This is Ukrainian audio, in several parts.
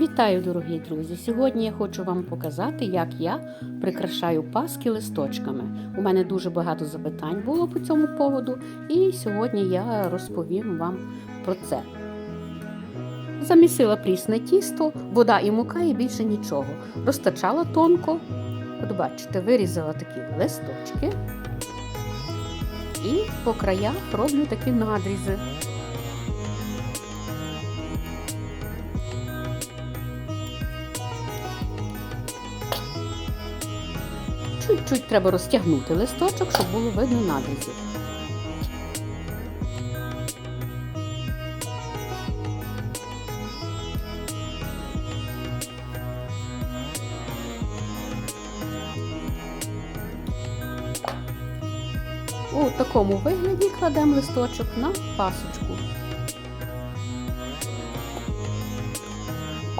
Вітаю, дорогі друзі! Сьогодні я хочу вам показати, як я прикрашаю паски листочками. У мене дуже багато запитань було по цьому поводу, і сьогодні я розповім вам про це. Замісила прісне тісто, вода і мука, і більше нічого. Розтачала тонко. От бачите, вирізала такі листочки. І по краях роблю такі надрізи. Чуть-чуть треба розтягнути листочок, щоб було видно надрізів. У такому вигляді кладемо листочок на пасочку.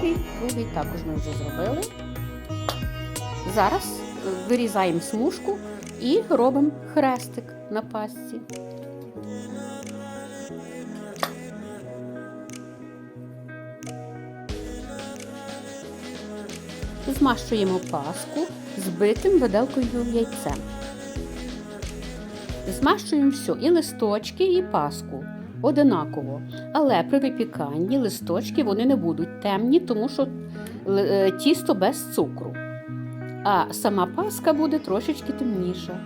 І другий також ми вже зробили. Зараз вирізаємо смужку і робимо хрестик на пасці. Змащуємо паску збитим виделкою яйцем. Змащуємо все, і листочки, і паску одинаково. Але при випіканні листочки вони не будуть темні, тому що е, тісто без цукру а сама паска буде трошечки темніша.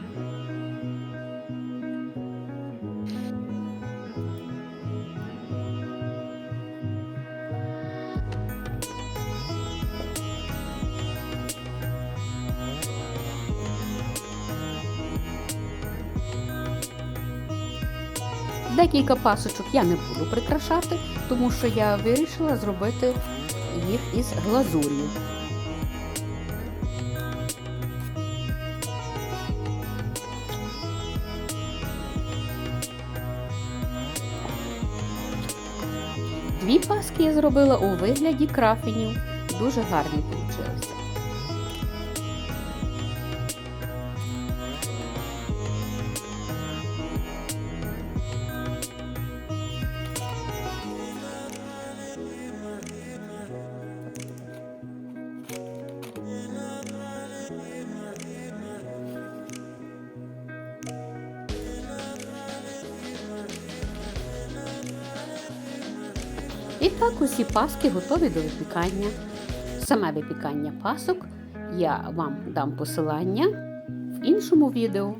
Декілька пасочок я не буду прикрашати, тому що я вирішила зробити їх із глазур'ю. Дві паски я зробила у вигляді крафенів. Дуже гарні вийшли. І так усі паски готові до випікання. Саме випікання пасок я вам дам посилання в іншому відео.